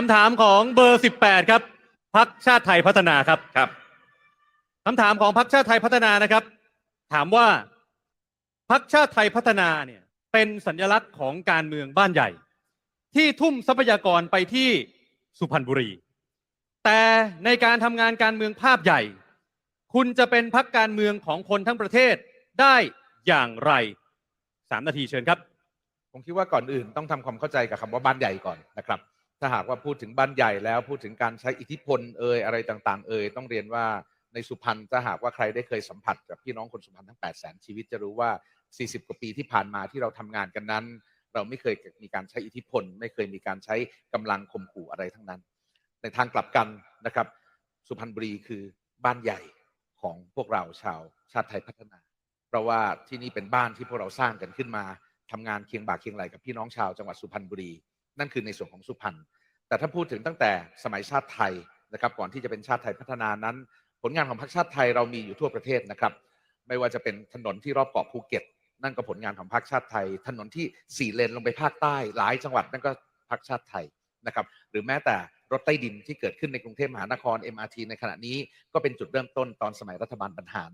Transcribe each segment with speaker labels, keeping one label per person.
Speaker 1: คำถามของเบอร์18ครับพักชาติไทยพัฒนาครับ
Speaker 2: ครับ
Speaker 1: คำถามของพักชาติไทยพัฒนานะครับ ถามว่าพักชาติไทยพัฒนาเนี่ยเป็นสัญลักษณ์ของการเมืองบ้านใหญ่ ที่ทุ่มทรัพยากรไปที่สุพรรณบุรี แต่ในการทำงานการเมืองภาพใหญ่ คุณจะเป็นพักการเมืองของคนทั้งประเทศได้อย่างไรสามนาทีเชิญครับ
Speaker 3: ผมคิดว่าก่อนอื่นต้องทำความเข้าใจกับคำว่าบ้านใหญ่ก่อนนะครับ ถ้าหากว่าพูดถึงบ้านใหญ่แล้วพูดถึงการใช้อิทธิพลเอ่ยอะไรต่างๆ เอ่ยต้องเรียนว่าในสุพรรณถ้าหากว่าใครได้เคยสัมผัสกับพี่น้องคนสุพรรณทั้ง 8 0 0 0 0ชีวิตจะรู้ว่า 40 กว่าปีที่ผ่านมาที่เราทำงานกันนั้น เราไม่เคยมีการใช้อิทธิพล ไม่เคยมีการใช้กำลังข่มขู่อะไรทั้งนั้น ในทางกลับกันนะครับ สุพรรณบุรีคือบ้านใหญ่ของพวกเราชาวชาติไทยพัฒนา เพราะว่าที่นี่เป็นบ้านที่พวกเราสร้างกันขึ้นมาทำงานเคียงบ่าเคียงไหลกับพี่น้องชาวจังหวัดสุพรรณบุรี นั่นคือในส่วนของสุพรรณแต่ถ้าพูดถึงตั้งแต่สมัยชาติไทยนะครับ ก่อนที่จะเป็นชาติไทยพัฒนานั้น ผลงานของพรรคชาติไทยเรามีอยู่ทั่วประเทศนะครับ ไม่ว่าจะเป็นถนนที่รอบเกาะภูเก็ต นั่นก็ผลงานของพรรคชาติไทย ถนนที่สี่เลนลงไปภาคใต้ หลายจังหวัดนั่นก็พรรคชาติไทยนะครับ หรือแม้แต่รถใต้ดินที่เกิดขึ้นในกรุงเทพมหานคร MRT ในขณะนี้ก็เป็นจุดเริ่มต้นตอนสมัยรัฐบาลบรรหาร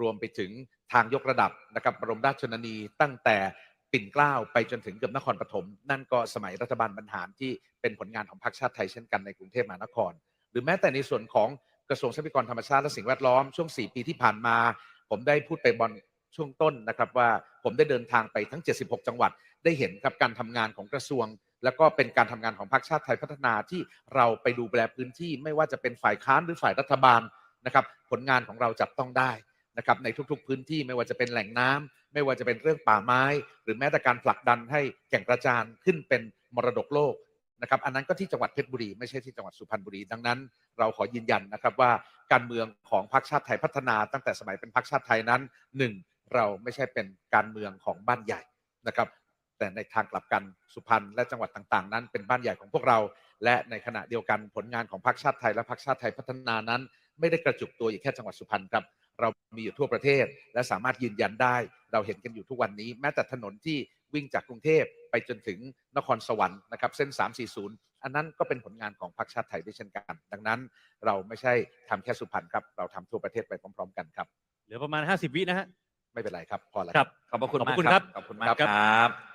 Speaker 3: รวมไปถึงทางยกระดับนะครับบรมราชชนนีตั้งแต่ ปิ่นเกล้าไปจนถึงเกือบนครปฐมนั่นก็สมัยรัฐบาลบรรหารที่เป็นผลงานของพรรคชาติไทยเช่นกันในกรุงเทพมหานคร หรือแม้แต่ในส่วนของกระทรวงทรัพยากรธรรมชาติและสิ่งแวดล้อมช่วง 4 ปีที่ผ่านมา ผมได้พูดไปบอลช่วงต้นนะครับว่าผมได้เดินทางไปทั้ง 76 จังหวัด ได้เห็นกับการทำงานของกระทรวง แล้วก็เป็นการทำงานของพรรคชาติไทยพัฒนาที่เราไปดูแลพื้นที่ไม่ว่าจะเป็นฝ่ายค้านหรือฝ่ายรัฐบาลนะครับผลงานของเราจับต้องได้ นะครับในทุกๆ พื้นที่ไม่ว่าจะเป็นแหล่งน้ำไม่ว่าจะเป็นเรื่องป่าไม้ หรือแม้แต่การผลักดันให้แก่งกระจานขึ้นเป็นมรดกโลกนะครับอันนั้นก็ที่จังหวัดเพชรบุรีไม่ใช่ที่จังหวัดสุพรรณบุรีดังนั้น เราขอยืนยันนะครับว่าการเมืองของพรรคชาติไทยพัฒนา ตั้งแต่สมัยเป็นพรรคชาติไทยนั้นหนึ่งเราไม่ใช่เป็นการเมืองของบ้านใหญ่นะครับแต่ในทางกลับกันสุพรรณและจังหวัดต่างๆ นั้น เป็นบ้านใหญ่ของพวกเรา และในขณะเดียวกันผลงานของพรรคชาติไทยและพรรคชาติไทยพัฒนานั้น ไม่ได้กระจุกตัวอยู่แค่จังหวัดสุพรรณครับ เรามีอยู่ทั่วประเทศ และสามารถยืนยันได้ เราเห็นกันอยู่ทุกวันนี้ แม้แต่ถนนที่วิ่งจากกรุงเทพไปจนถึงนครสวรรค์นะครับเส้น 340 อันนั้นก็เป็นผลงานของพรรคชาติไทยด้วยเช่นกัน ดังนั้นเราไม่ใช่ทำแค่สุพรรณครับ เราทำทั่วประเทศไปพร้อม ๆ กันครับ
Speaker 1: เหลือประมาณ 50 วินะฮะ
Speaker 3: ไม่เป็นไรครับ พอแล้ว
Speaker 1: ครับ
Speaker 2: ขอบพระคุณ
Speaker 1: ขอบ
Speaker 2: มาก
Speaker 1: คุณ
Speaker 2: ค
Speaker 1: ครั
Speaker 2: รับบขอบคุณมากครับ
Speaker 3: ครับ